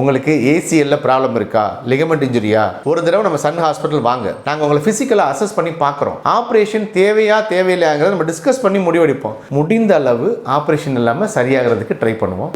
உங்களுக்கு ஏசிஎல்ல ப்ராப்ளம் இருக்கா? லிகமெண்ட் இன்ஜுரியா ஒரு தடவை நம்ம சன் ஹாஸ்பிட்டல் வாங்க. நாங்கள் உங்களை ஃபிசிக்கலாக அசஸ் பண்ணி பார்க்குறோம். ஆப்ரேஷன் தேவையா தேவையில்லையாங்கிறத நம்ம டிஸ்கஸ் பண்ணி முடிவெடுப்போம். முடிந்த அளவு ஆப்ரேஷன் இல்லாமல் சரியாகிறதுக்கு ட்ரை பண்ணுவோம்.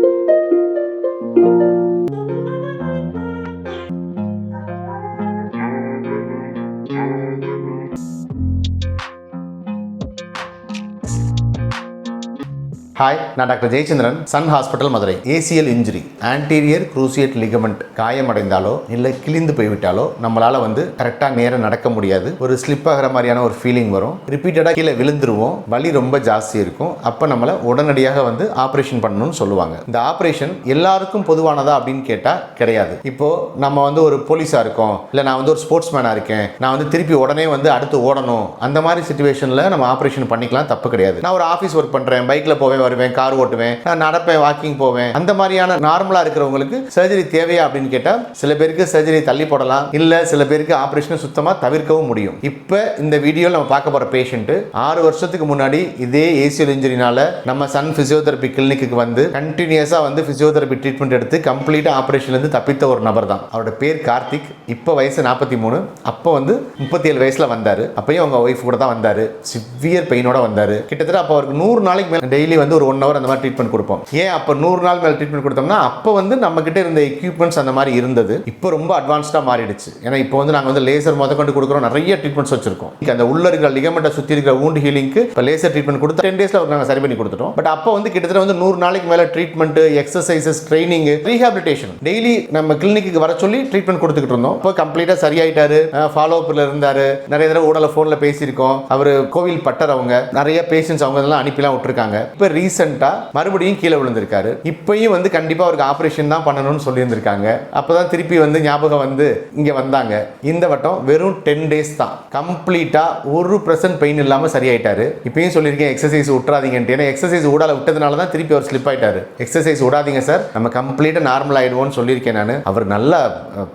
ஹாய் நான் doctor Jayachandran Sun hospital Madurai. ACL injury anterior cruciate ligament காயமடைந்தாலோ இல்லை கிழிந்து போய்விட்டாலோ நம்மளால் வந்து கரெக்டாக நேரம் நடக்க முடியாது. ஒரு ஸ்லிப் ஆகிற மாதிரியான ஒரு ஃபீலிங் வரும். ரிப்பீட்டடாக கீழே விழுந்துருவோம். வலி ரொம்ப ஜாஸ்தி இருக்கும். அப்போ நம்மளை உடனடியாக வந்து ஆப்ரேஷன் பண்ணணும்னு சொல்லுவாங்க. இந்த ஆப்ரேஷன் எல்லாருக்கும் பொதுவானதா அப்படின்னு கேட்டால் கிடையாது. இப்போது நம்ம வந்து ஒரு போலீஸாக இருக்கோம். இல்லை நான் வந்து ஒரு ஸ்போர்ட்ஸ் மேனாக இருக்கேன். நான் வந்து திருப்பி உடனே வந்து அடுத்து ஓடணும். அந்த மாதிரி சுச்சுவேஷனில் நம்ம ஆப்ரேஷன் பண்ணிக்கலாம். தப்பு கிடையாது. நான் ஒரு ஆஃபீஸ் ஒர்க் பண்ணுறேன் பைக்கில் போவேன் வருவேன் கார் ஓட்டுவேன் நான் நடப்பேன் வாக்கிங் போவேன். அந்த மாதிரியான நார்மலாக இருக்கிறவங்களுக்கு சர்ஜரி தேவையா அப்படின்னு கேட்டால் சில பேருக்கு சர்ஜரி தள்ளி போடலாம். இல்லை சில பேருக்கு ஆப்ரேஷனை சுத்தமாக தவிர்க்கவும் முடியும். இப்போ இந்த வீடியோவில் நம்ம பார்க்க போகிற பேஷண்ட்டு ஆறு வருஷத்துக்கு முன்னாடி இதே ஏசியல் இன்ஜுரினால நம்ம சன் ஃபிசியோதெரபி கிளினிக்கு வந்து கண்டினியூஸாக வந்து ஃபிசியோதெரபி ட்ரீட்மெண்ட் எடுத்து கம்ப்ளீட்டாக ஆப்ரேஷன்லேருந்து தப்பித்த ஒரு நபர் தான். அவரோட பேர் கார்த்திக். இப்போ வயசு நாற்பத்தி மூணு. அப்போ வந்து முப்பத்தி ஏழு வயசில் வந்தார். அப்பயும் அவங்க ஒய்ஃப் கூட தான் வந்தார். சிவியர் பெயினோட வந்தார். கிட்டத்தட்ட அப்போ அவருக்கு நூறு நாளைக்கு மேலே டெய்லி வந்து ஒரு ஒன் ஹவர் அந்த மாதிரி ட்ரீட்மெண்ட் கொடுப்போம். ஏன் அப்போ நூறு நாள் மேலே ட்ரீட்மெண்ட் கொடுத்தோம்னா அப்போ வந்து நம்ம கிட்ட இருந்த எக்யூப்மெண்ட்ஸ் அந்த மாதிரி இருந்தது. இப்போ ரொம்ப அட்வான்ஸ்டாக மாறிடுச்சு. ஏன்னா இப்போ வந்து நாங்கள் வந்து லேசர் முத கொண்டு கொடுக்குறோம். நிறைய ட்ரீட்மெண்ட்ஸ் வச்சிருக்கோம். அந்த உள்ள இருக்கிற லிகமெண்ட்டை சுற்றி இருக்கிற wound ஹீலிங்க்கு இப்போ லேசர் ட்ரீட்மெண்ட் கொடுத்து டென் டேஸில் நாங்கள் சரி பண்ணி கொடுத்துட்டோம். பட் அப்போ வந்து கிட்டத்தட்ட வந்து நூறு நாளைக்கு மேலே treatment exercises training rehabilitation daily நம்ம கிளினிக்கு வர சொல்லி ட்ரீட்மெண்ட் கொடுத்துக்கிட்டு இருந்தோம். இப்போ கம்ப்ளீட்டாக சரியாயிட்டாரு. ஃபாலோ அப்பில் இருந்தார். நிறைய தடவை உடலை ஃபோனில் பேசியிருக்கோம். அவர் கோவில் பட்டர் அவங்க. நிறைய பேஷண்ட்ஸ் அவங்க இதெல்லாம் அனுப்பிலாம் விட்டுருக்காங்க. இப்போ ரீசெண்டாக மறுபடியும் கீழே விழுந்திருக்காரு. இப்பயும் வந்து கண்டிப்பாக அவருக்கு ஆப்ரேஷன் தான் பண்ணணும்னு சொல்லியிருந்திருக்காங்க. அப்போ தான் திருப்பி வந்து ஞாபகம் வந்து இங்கே வந்தாங்க. இந்த வட்டம் வெறும் டென் டேஸ் தான். கம்ப்ளீட்டாக ஒரு பர்சன்ட் பெயின் இல்லாமல் சரியாயிட்டாரு. இப்பயும் சொல்லியிருக்கேன் எக்ஸசைஸ் விட்றாதீங்கன்ட்டு ஏன்னா எக்ஸசைஸ் ஊடால விட்டதுனால தான் திருப்பி அவர் ஸ்லிப் ஆயிட்டாரு. எக்ஸசைஸ் விடாதீங்க சார் நம்ம கம்ப்ளீட்டாக நார்மல் ஆயிடுவோம்னு சொல்லியிருக்கேன் நான். அவர் நல்ல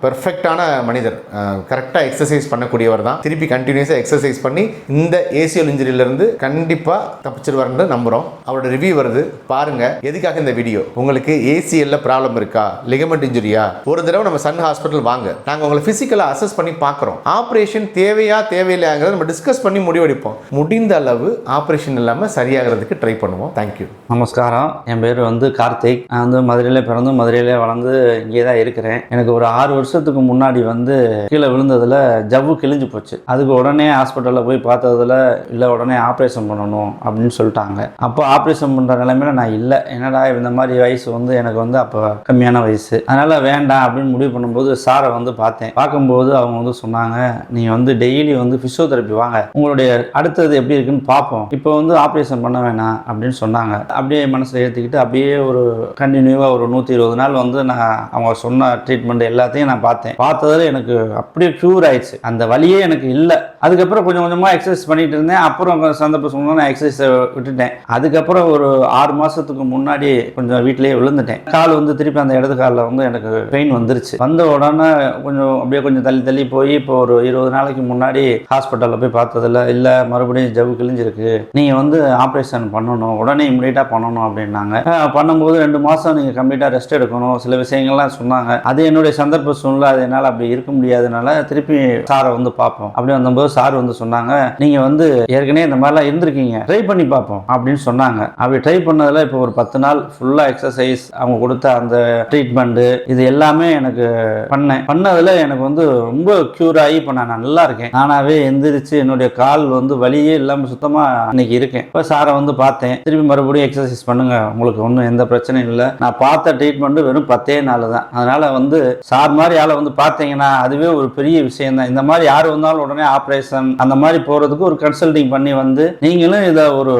பெர்ஃபெக்டான மனிதர். கரெக்டாக எக்ஸசைஸ் பண்ணக்கூடியவர் தான். திருப்பி கண்டினியூஸாக எக்ஸசைஸ் பண்ணி இந்த ஏசியல் இன்ஜுரியிலேருந்து கண்டிப்பாக தப்பிச்சிருவார்னு நம்புகிறோம் அவரோட ரிவ்யூ வருது. பாருங்க எதுக்காக இந்த வீடியோ உங்களுக்கு ஏசிஎல்ல ப்ராப்ளம் இருக்கா? லிகமெண்ட் இன்ஜுரியா ஒரு தடவை நம்ம சன் ஹாஸ்பிட்டல் வாங்க. நாங்கள் உங்களை ஃபிசிக்கலாக அசஸ் பண்ணி பார்க்குறோம். ஆப்ரேஷன் தேவையா தேவையில்லையாங்கிறத நம்ம டிஸ்கஸ் பண்ணி முடிவெடுப்போம் முடிந்த அளவு ஆப்ரேஷன் இல்லாமல் சரியாகிறதுக்கு ட்ரை பண்ணுவோம். தேங்க்யூ நமஸ்காரம். என் பேர் வந்து கார்த்திக். நான் வந்து மதுரையில் பிறந்து மதுரையிலே வளர்ந்து இங்கே தான் இருக்கிறேன். எனக்கு ஒரு ஆறு வருஷத்துக்கு முன்னாடி வந்து கீழே விழுந்ததில் ஜவ்வு கிழிஞ்சு போச்சு. அதுக்கு உடனே ஹாஸ்பிட்டலில் போய் பார்த்ததுல இல்லை உடனே ஆப்ரேஷன் பண்ணணும் அப்படின்னு சொல்லிட்டாங்க. அப்போ ஆப்ரேஷன் பண்ணுற நிலைமையில நான் இல்லை. என்னடா இந்த மாதிரி வயசு வந்து எனக்கு வந்து அப்போ கம்மியான வயசு. அதனால் வேண்டாம் அப்படின்னு முடிவு பண்ணும்போது சாரை வந்து பார்த்தேன். பார்க்கும்போது அவங்க வந்து சொன்னாங்க நீங்கள் வந்து டெய்லி வந்து ஃபிசியோதெரப்பி வாங்க. உங்களுடைய அடுத்தது எப்படி இருக்குன்னு பார்ப்போம். இப்போ வந்து ஆப்ரேஷன் பண்ண வேணாம் அப்படின்னு சொன்னாங்க. அப்படியே மனசில் ஏற்றிக்கிட்டு அப்படியே ஒரு கண்டினியூவாக ஒரு நூற்றி இருபது நாள் வந்து நான் அவங்க சொன்ன ட்ரீட்மெண்ட் எல்லாத்தையும் நான் பார்த்தேன். பார்த்ததுல எனக்கு அப்படியே க்யூர் ஆயிடுச்சு. அந்த வழியே எனக்கு இல்லை. அதுக்கப்புறம் கொஞ்சம் கொஞ்சமாக எக்ஸசைஸ் பண்ணிட்டு இருந்தேன். அப்புறம் கொஞ்சம் சந்தர்ப்பம் சொன்னா நான் எக்ஸசைஸை விட்டுட்டேன். அதுக்கப்புறம் ஒரு ஆறு மாதத்துக்கு முன்னாடி கொஞ்சம் வீட்டிலேயே விழுந்துட்டேன். கால் வந்து திருப்பி அந்த இடது காலில் வந்து எனக்கு பெயின் வந்துருச்சு. வந்த உடனே கொஞ்சம் அப்படியே கொஞ்சம் தள்ளி தள்ளி போய் இப்போ ஒரு இருபது நாளைக்கு முன்னாடி ஹாஸ்பிட்டலில் போய் பார்த்ததில்ல. இல்லை மறுபடியும் ஜவு கிழிஞ்சிருக்கு. நீங்கள் வந்து ஆப்ரேஷன் பண்ணணும். உடனே இம்மிடியட்டாக பண்ணணும் அப்படின்னாங்க. பண்ணும்போது ரெண்டு மாதம் நீங்கள் கம்ப்ளீட்டாக ரெஸ்ட் எடுக்கணும். சில விஷயங்கள்லாம் சொன்னாங்க. அது என்னுடைய சந்தர்ப்ப சூழ்நிலை. அது என்னால் அப்படி இருக்க முடியாதனால திருப்பி சாரை வந்து பார்ப்போம். அப்படி வந்தபோது சார் வந்து சொன்னாங்க நீங்கள் வந்து ஏற்கனவே இந்த மாதிரிலாம் இருந்திருக்கீங்க. ட்ரை பண்ணி பார்ப்போம். அப்படின்னு சொன்னாங்க. அப்படி ட்ரை பண்ணதில் இப்போ ஒரு பத்து நாள் ஃபுல்லாக எக்ஸசைஸ் அவங்க கொடுத்த அந்த ட்ரீட்மெண்ட்டு இது எல்லாமே எனக்கு பண்ணேன். பண்ணதில் எனக்கு வந்து ரொம்ப க்யூர் ஆகி இப்போ நான் நல்லா இருக்கேன். நானாகவே எந்திரிச்சு என்னுடைய கால் வந்து வலியே இல்லாமல் சுத்தமாக இன்னைக்கு இருக்கேன். இப்போ சாரை வந்து பார்த்தேன். திருப்பி மறுபடியும் எக்ஸசைஸ் பண்ணுங்க உங்களுக்கு ஒன்றும் எந்த பிரச்சனையும் இல்லை. நான் பார்த்த ட்ரீட்மெண்ட்டு வெறும் பத்தே நாள் தான். அதனால வந்து சார் மாதிரி ஆளை வந்து பார்த்தீங்கன்னா அதுவே ஒரு பெரிய விஷயம் தான். இந்த மாதிரி யார் வந்தாலும் உடனே ஆப்ரேஷன் அந்த மாதிரி போகிறதுக்கு ஒரு கன்சல்டிங் பண்ணி வந்து நீங்களும் இதை ஒரு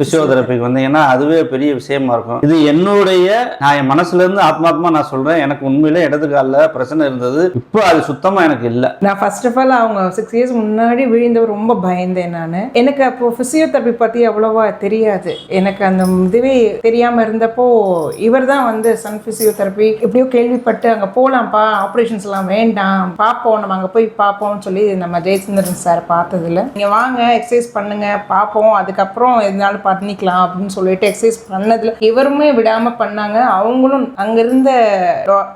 பிசியோதெரபிக்கு இருந்தீங்கன்னா அதுவே பெரிய விஷயமா இருக்கும். இது என்னுடைய நான் என் மனசுல இருந்து ஆத்மாத்மா நான் சொல்றேன். எனக்கு உண்மையில இடது பிரச்சனை இருந்தது. இப்போ அது சுத்தமா எனக்கு இல்லை. நான் ஃபர்ஸ்ட் ஆஃப் ஆல் அவங்க சிக்ஸ் இயர்ஸ் முன்னாடி விழுந்தவர் ரொம்ப பயந்தேன் நான். எனக்கு அப்போ ஃபிசியோதெரப்பி பத்தி அவ்வளோவா தெரியாது. எனக்கு அந்த இதுவே தெரியாமல் இருந்தப்போ இவர் தான் வந்து சன் ஃபிசியோதெரப்பி எப்படியோ கேள்விப்பட்டு அங்கே போகலாம்ப்பா ஆப்ரேஷன்ஸ் எல்லாம் வேண்டாம் பார்ப்போம் நம்ம அங்கே போய் பார்ப்போம்னு சொல்லி நம்ம ஜெயச்சந்திரன் சார் பார்த்ததுல நீங்கள் வாங்க எக்ஸசைஸ் பண்ணுங்க பார்ப்போம் அதுக்கப்புறம் எதுனாலும் பண்ணிக்கலாம் அப்படின்னு அப்படின்னு சொல்லிட்டு எக்ஸசைஸ் பண்ணதுல இவருமே விடாம பண்ணாங்க. அவங்களும் அங்க இருந்த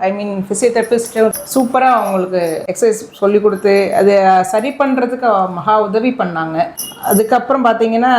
ஐ மீன் பிசியோதெரபிஸ்ட் சூப்பரா அவங்களுக்கு எக்ஸசைஸ் சொல்லி கொடுத்து அது சரி பண்றதுக்கு மகா உதவி பண்ணாங்க. அதுக்கப்புறம் பார்த்தீங்கன்னா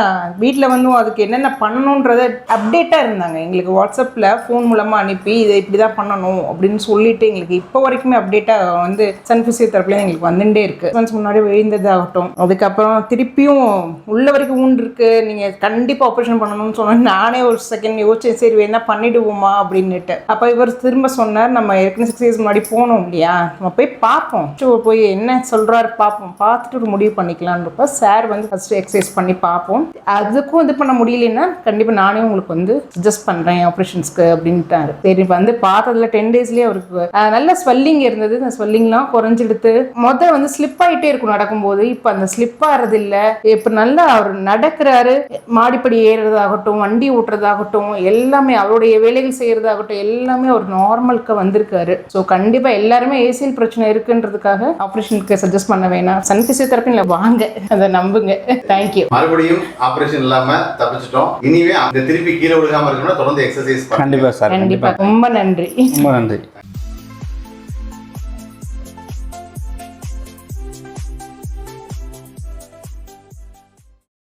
வீட்டில் வந்து அதுக்கு என்னென்ன பண்ணணுன்றத அப்டேட்டாக இருந்தாங்க. எங்களுக்கு வாட்ஸ்அப்பில் ஃபோன் மூலமாக அனுப்பி இதை இப்படி தான் பண்ணணும் அப்படின்னு சொல்லிட்டு எங்களுக்கு இப்போ வரைக்குமே அப்டேட்டாக வந்து சன் ஃபிசியோதெரப்பில எங்களுக்கு வந்துட்டே இருக்குது மந்த்ஸ் முன்னாடி விழுந்ததாகட்டும். அதுக்கப்புறம் திருப்பியும் உள்ள வரைக்கும் ஊண்டு இருக்குது நீங்கள் கண்டிப்பாக ஆப்ரேஷன் பண்ணணும்னு நானே ஒரு செகண்ட் யோசிச்சேன் சரி என்ன பண்ணிடுவோமா? அப்படின்னுட்டு. அப்போ இவர் திரும்ப சொன்னார் நம்ம ஏற்கனவே சிக்ஸ் இயர்ஸ் முன்னாடி போனோம் இல்லையா? நம்ம போய் பார்ப்போம். சோ, போய் என்ன சொல்கிறாரு பார்ப்போம். பார்த்துட்டு ஒரு முடிவு பண்ணிக்கலான்றப்ப சார் வந்து ஃபர்ஸ்ட் எக்ஸசைஸ் பண்ணி பார்ப்போம். அதுக்கும் இது பண்ண முடியலன்னா கண்டிப்பாக நானே உங்களுக்கு வந்து சஜஸ்ட் பண்ணுறேன் ஆப்ரேஷன்ஸ்க்கு அப்படின்ட்டாரு. சரி வந்து பார்த்ததுல டென் டேஸ்லேயே அவருக்கு நல்ல ஸ்வெல்லிங் இருந்தது. அந்த ஸ்வெல்லிங்லாம் குறைஞ்செடுத்து. மொதல் வந்து ஸ்லிப் ஆகிட்டே இருக்கும் நடக்கும்போது. இப்போ அந்த ஸ்லிப் ஆகிறது இல்லை இப்போ நல்லா அவர் நடக்கிறாரு. மாடிப்படி ஏறுறதாகட்டும் வண்டி ஓட்டுறதாகட்டும் எல்லாமே அவருடைய வேலைகள் செய்யறதாகட்டும் எல்லாமே ஒரு நார்மலுக்கு வந்திருக்காரு. ஸோ கண்டிப்பாக எல்லாருமே ஏசியல் பிரச்சனை இருக்குன்றதுக்காக ஆப்ரேஷனுக்கு சஜஸ்ட் பண்ண வேணாம். சன் பிசியோதெரப்பியில் வாங்க. அதை நம்புங்க. தேங்க்யூ மறுபடியும் ஆபரேஷன் இல்லாம தப்பிச்சிட்டோம். இனிமே அந்த திருப்பி கீழே விழுகாம இருக்கணும்னா தொடர்ந்து எக்ஸசைஸ் கண்டிப்பாக சார் கண்டிப்பாக ரொம்ப நன்றி. ரொம்ப நன்றி.